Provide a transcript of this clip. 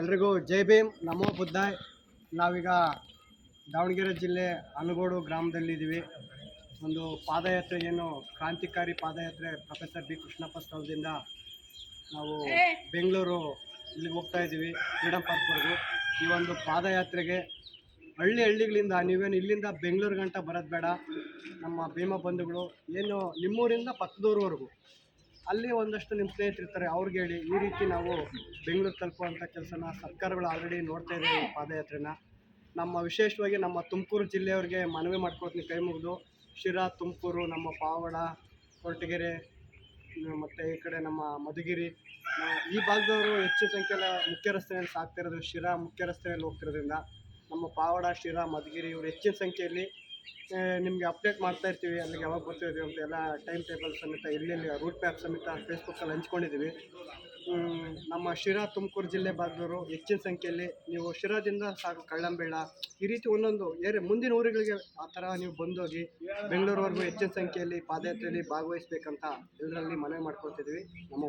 ಎಲ್ರಿಗೂ ಜೈ ಭೀಮ್. ನಮೋ ಬುದ್ಧಾಯ್. ನಾವೀಗ ದಾವಣಗೆರೆ ಜಿಲ್ಲೆ ಅನಗೋಡು ಗ್ರಾಮದಲ್ಲಿದ್ದೀವಿ. ಒಂದು ಪಾದಯಾತ್ರೆ ಏನು ಕ್ರಾಂತಿಕಾರಿ ಪಾದಯಾತ್ರೆ ಪ್ರೊಫೆಸರ್ ಬಿ ಕೃಷ್ಣಪ್ಪ ಸ್ಥಳದಿಂದ ನಾವು ಬೆಂಗಳೂರು ಇಲ್ಲಿಗೆ ಹೋಗ್ತಾ ಇದ್ದೀವಿ ಫ್ರೀಡಮ್ ಪಾರ್ಕ್ವರೆಗೂ ಈ ಒಂದು ಪಾದಯಾತ್ರೆಗೆ ಹಳ್ಳಿ ಹಳ್ಳಿಗಳಿಂದ ನೀವೇನು ಇಲ್ಲಿಂದ ಬೆಂಗಳೂರು ಗಂಟ ಬರೋದು ಬೇಡ. ನಮ್ಮ ಭೀಮ ಬಂಧುಗಳು ಏನು ನಿಮ್ಮೂರಿಂದ ಪಕ್ಕದೂರವರೆಗೂ ಅಲ್ಲಿ ಒಂದಷ್ಟು ನಿಮ್ಮ ಸ್ನೇಹಿತರಿರ್ತಾರೆ ಅವ್ರಿಗೆ ಹೇಳಿ. ಈ ರೀತಿ ನಾವು ಬೆಂಗಳೂರು ತಲುಪುವಂಥ ಕೆಲಸನ ಸರ್ಕಾರಗಳು ಆಲ್ರೆಡಿ ನೋಡ್ತಾ ಇದೆ ಪಾದಯಾತ್ರೆನ. ನಮ್ಮ ವಿಶೇಷವಾಗಿ ನಮ್ಮ ತುಮಕೂರು ಜಿಲ್ಲೆಯವ್ರಿಗೆ ಮನವಿ ಮಾಡ್ಕೊಳ್ತೀನಿ ಕೈ ಮುಗಿದು. ಶಿರಾ, ತುಮಕೂರು, ನಮ್ಮ ಪಾವಡ, ಕೊರಟಗೆರೆ, ಮತ್ತು ಈ ಕಡೆ ನಮ್ಮ ಮಧುಗಿರಿ. ಈ ಭಾಗದವರು ಹೆಚ್ಚು ಸಂಖ್ಯೆಯಲ್ಲಿ ಮುಖ್ಯ ರಸ್ತೆಯಲ್ಲಿ ಸಾಕ್ತಿರೋದು ಶಿರಾ ಮುಖ್ಯ ರಸ್ತೆಯಲ್ಲಿ ಹೋಗ್ತಿರೋದ್ರಿಂದ ನಮ್ಮ ಪಾವಡ, ಶಿರಾ, ಮಧುಗಿರಿ ಇವರು ಹೆಚ್ಚಿನ ಸಂಖ್ಯೆಯಲ್ಲಿ ನಿಮಗೆ ಅಪ್ಡೇಟ್ ಮಾಡ್ತಾ ಇರ್ತೀವಿ, ಅಲ್ಲಿಗೆ ಯಾವಾಗ ಬರ್ತಿದ್ದೀವಿ ಅಂತ ಎಲ್ಲ ಟೈಮ್ ಟೇಬಲ್ ಸಮೇತ ಇಲ್ಲಿ ರೂಟ್ ಮ್ಯಾಪ್ ಸಮೇತ ಫೇಸ್ಬುಕ್ಕಲ್ಲಿ ಹಂಚ್ಕೊಂಡಿದ್ದೀವಿ. ನಮ್ಮ ಶಿರಾ ತುಮಕೂರು ಜಿಲ್ಲೆ ಭಾಗದವರು ಹೆಚ್ಚಿನ ಸಂಖ್ಯೆಯಲ್ಲಿ ನೀವು ಶಿರಾದಿಂದ ಸಾಕು ಕಳ್ಳಂಬೇಳ, ಈ ರೀತಿ ಒಂದೊಂದು ಏರಿಯಾ, ಮುಂದಿನ ಊರುಗಳಿಗೆ ಆ ಥರ ನೀವು ಬಂದೋಗಿ ಬೆಂಗಳೂರುವರೆಗೂ ಹೆಚ್ಚಿನ ಸಂಖ್ಯೆಯಲ್ಲಿ ಪಾದಯಾತ್ರೆಯಲ್ಲಿ ಭಾಗವಹಿಸ್ಬೇಕಂತ ಎಲ್ಲರಲ್ಲಿ ಮನವಿ ಮಾಡ್ಕೊಳ್ತಿದ್ದೀವಿ. ನಮ್ಮ